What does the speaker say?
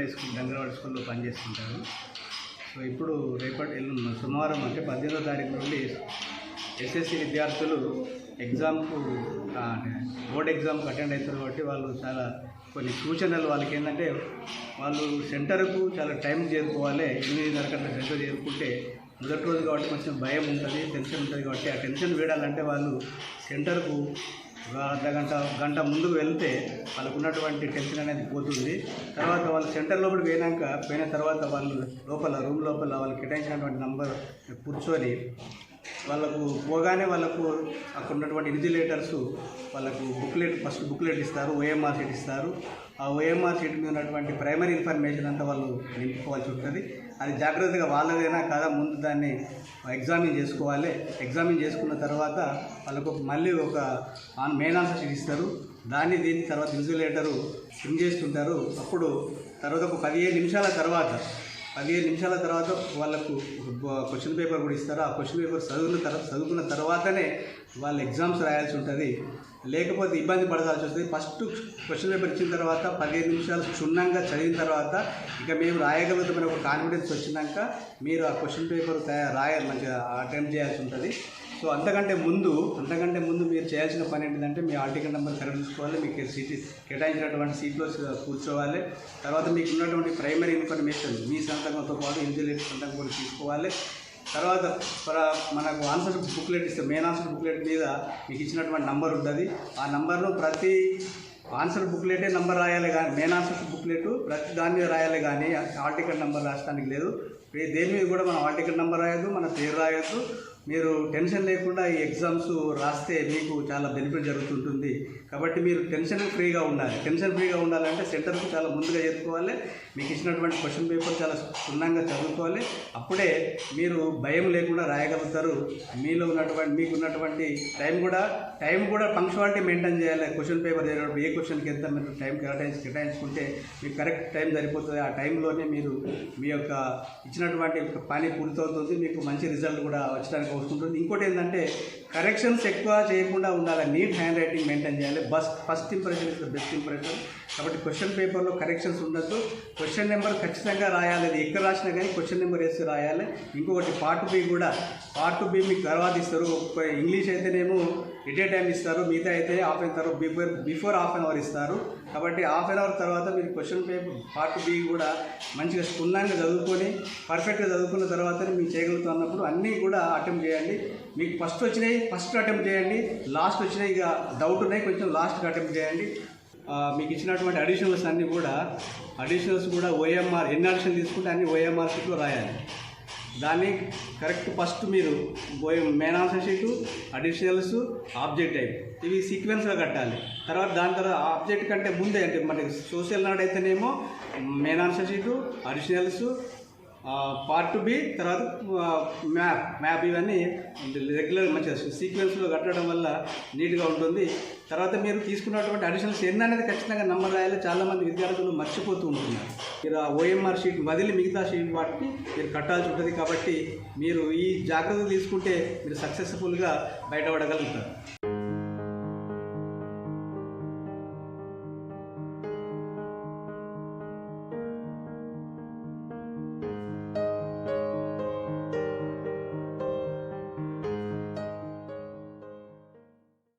Assistant high school గంగరవాడ స్కూల్లో పనిచేస్తుంటారు so ఇప్పుడు రేపటి ఎల్లుండి సోమవారం అంటే పద్దెనిమిదో తారీఖు నుండి ఎస్ఎస్సి విద్యార్థులు ఎగ్జామ్కు బోర్డ్ ఎగ్జామ్కి అటెండ్ అవుతారు కాబట్టి వాళ్ళు చాలా కొన్ని సూచనలు వాళ్ళకి ఏంటంటే వాళ్ళు సెంటర్కు చాలా టైం చేరుకోవాలి ఎనిమిదిన్నర గంటల సెంటర్ చేరుకుంటే మొదటి రోజు కాబట్టి కొంచెం భయం ఉంటుంది టెన్షన్ ఉంటుంది కాబట్టి ఆ టెన్షన్ వేయాలంటే వాళ్ళు సెంటర్కు అర్ధ గంట గంట ముందుకు వెళ్తే వాళ్ళకు ఉన్నటువంటి టెన్షన్ అనేది పోతుంది. తర్వాత వాళ్ళు సెంటర్ లోపలికి పోయినాక పోయిన తర్వాత వాళ్ళు లోపల రూమ్ లోపల వాళ్ళకి కేటాయించినటువంటి నంబర్ కూర్చొని వాళ్ళకు పోగానే వాళ్ళకు అక్కడ ఉన్నటువంటి ఇన్విజిలేటర్స్ వాళ్ళకు బుక్లెట్ ఫస్ట్ బుక్లెట్ ఇస్తారు ఓఎంఆర్ షీట్ ఇస్తారు. ఆ ఓఎంఆర్ షీట్ మీద ఉన్నటువంటి ప్రైమరీ ఇన్ఫర్మేషన్ అంతా వాళ్ళు నింపుకోవాల్సి ఉంటుంది. అది జాగ్రత్తగా వాళ్ళదైనా కాదా ముందు దాన్ని ఎగ్జామిన్ చేసుకోవాలి. ఎగ్జామిన్ చేసుకున్న తర్వాత వాళ్ళకు ఒక- మళ్ళీ ఒక ఆన్ మెయిన్ ఆన్సర్ షీట్ ఇస్తారు. దాన్ని దీని తర్వాత ఇన్సులేటరు స్విమ్ చేస్తుంటారు. అప్పుడు తర్వాత ఒక పదిహేను నిమిషాల తర్వాత పదిహేను నిమిషాల తర్వాత వాళ్ళకు క్వశ్చన్ పేపర్ కూడా ఇస్తారు. ఆ క్వశ్చన్ పేపర్ చదువుకున్న తర్వాత చదువుకున్న తర్వాతనే వాళ్ళు ఎగ్జామ్స్ రాయాల్సి ఉంటుంది. లేకపోతే ఇబ్బంది పడాల్సి వస్తుంది. ఫస్ట్ క్వశ్చన్ పేపర్ ఇచ్చిన తర్వాత పదిహేను నిమిషాలు క్షుణ్ణంగా చదివిన తర్వాత ఇక మేము రాయగలుగుతామని ఒక కాన్ఫిడెన్స్ వచ్చినాక మీరు ఆ క్వశ్చన్ పేపర్ తయారు రాయాలి మంచిగా అటెంప్ట్ చేయాల్సి ఉంటుంది. సో అంతకంటే ముందు అంతకంటే ముందు మీరు చేయాల్సిన పని ఏంటంటే మీ ఆర్టికల్ నెంబర్ కరెక్ట్ చూసుకోవాలి మీకు సీట్ కేటాయించినటువంటి సీట్లో కూర్చోవాలి. తర్వాత మీకు ఉన్నటువంటి ప్రైమరీ ఇన్ఫర్మేషన్ మీ సంతకంతో పాటు ఇంజనీర్ సంతకం కూడా తీసుకోవాలి. తర్వాత మనకు ఆన్సర్ బుక్లెట్ ఇస్తే మెయిన్ ఆన్సర్ బుక్లెట్ మీద మీకు ఇచ్చినటువంటి నంబర్ ఉంటుంది. ఆ నంబర్లో ప్రతి ఆన్సర్ బుక్లెటే నంబర్ రాయాలి కానీ మెయిన్ ఆన్సర్ బుక్లెట్ ప్రతి దాని మీద రాయాలి కానీ హాల్ టికెట్ నెంబర్ రాయడానికి లేదు. దేని మీద కూడా మనం ఆర్టికల్ నెంబర్ రాయొద్దు మన పేరు రాయొద్దు. మీరు టెన్షన్ లేకుండా ఈ ఎగ్జామ్స్ రాస్తే మీకు చాలా బెనిఫిట్ జరుగుతుంటుంది. కాబట్టి మీరు టెన్షన్ ఫ్రీగా ఉండాలి. టెన్షన్ ఫ్రీగా ఉండాలంటే సెంటర్కు చాలా ముందుగా చేరుకోవాలి. మీకు ఇచ్చినటువంటి క్వశ్చన్ పేపర్ చాలా క్షుణ్ణంగా చదువుకోవాలి. అప్పుడే మీరు భయం లేకుండా రాయగలుగుతారు. మీలో ఉన్నటువంటి మీకు ఉన్నటువంటి టైం కూడా టైం కూడా పంక్చువాలిటీ మెయింటైన్ చేయాలి. క్వశ్చన్ పేపర్ చదివేటప్పుడు ఏ క్వశ్చన్కి ఎంత మీరు టైం కేటాయించి కేటాయించుకుంటే మీకు కరెక్ట్ టైం సరిపోతుంది. ఆ టైంలోనే మీరు మీ యొక్క ఇచ్చినటువంటి పని పూర్తవుతుంది. మీకు మంచి రిజల్ట్ కూడా వచ్చడానికి వస్తుంటుంది. ఇంకోటి ఏంటంటే కరెక్షన్స్ ఎక్కువ చేయకుండా ఉండాలి. నీట్ హ్యాండ్ రైటింగ్ మెయింటైన్ చేయాలి. Bus first impression is the best impression కాబట్టి క్వశ్చన్ పేపర్లో కరెక్షన్స్ ఉండద్దు. క్వశ్చన్ నెంబర్ ఖచ్చితంగా రాయాలి. అది ఎక్కడ రాసినా కానీ క్వశ్చన్ నెంబర్ వేసి రాయాలి. ఇంకొకటి పార్ట్ బి కూడా పార్ట్ బి మీకు తర్వాత ఇస్తారు. ఇంగ్లీష్ అయితేనేమో ఎట్ ఏ టైం ఇస్తారు. మిగతా అయితే హాఫ్ అన్ తర్వాత before before half an hour ఇస్తారు. కాబట్టి హాఫ్ అన్ అవర్ తర్వాత మీరు క్వశ్చన్ పేపర్ పార్ట్ బి కూడా మంచిగా క్షుణ్ణంగా చదువుకొని పర్ఫెక్ట్గా చదువుకున్న తర్వాతనే మీరు చేయగలుగుతున్నప్పుడు అన్నీ కూడా అటెంప్ట్ చేయండి. మీకు ఫస్ట్ వచ్చినాయి ఫస్ట్ అటెంప్ట్ చేయండి. లాస్ట్ వచ్చినాయి ఇక డౌట్ ఉన్నాయి కొంచెం లాస్ట్కి అటెంప్ట్ చేయండి. మీకు ఇచ్చినటువంటి అడిషనల్స్ అన్నీ కూడా అడిషనల్స్ కూడా ఓఎంఆర్ ఎన్ని అడిషన్ తీసుకుంటే అన్ని ఓఎంఆర్ షీట్లో రాయాలి. దాన్ని కరెక్ట్ ఫస్ట్ మీరు main answer sheet additionals object type ఇవి సీక్వెన్స్గా కట్టాలి. తర్వాత దాని తర్వాత ఆబ్జెక్ట్ కంటే ముందే అంటే మనకి సోషల్ నాడు అయితేనేమో main answer sheet additionals part B తర్వాత మ్యాప్ మ్యాప్ ఇవన్నీ రెగ్యులర్ మంచిగా సీక్వెన్స్లో కట్టడం వల్ల నీట్గా ఉంటుంది. తర్వాత మీరు తీసుకున్నటువంటి అడిషనల్స్ ఎన్ని అనేది ఖచ్చితంగా నంబర్ రాయాలి. చాలామంది విద్యార్థులు మర్చిపోతూ ఉంటున్నారు. మీరు ఆ ఓఎంఆర్ షీట్ వదిలి మిగతా షీట్ వాటిని మీరు కట్టాల్సి ఉంటుంది కాబట్టి మీరు ఈ జాగ్రత్తలు తీసుకుంటే మీరు సక్సెస్ఫుల్గా బయటపడగలుగుతారు.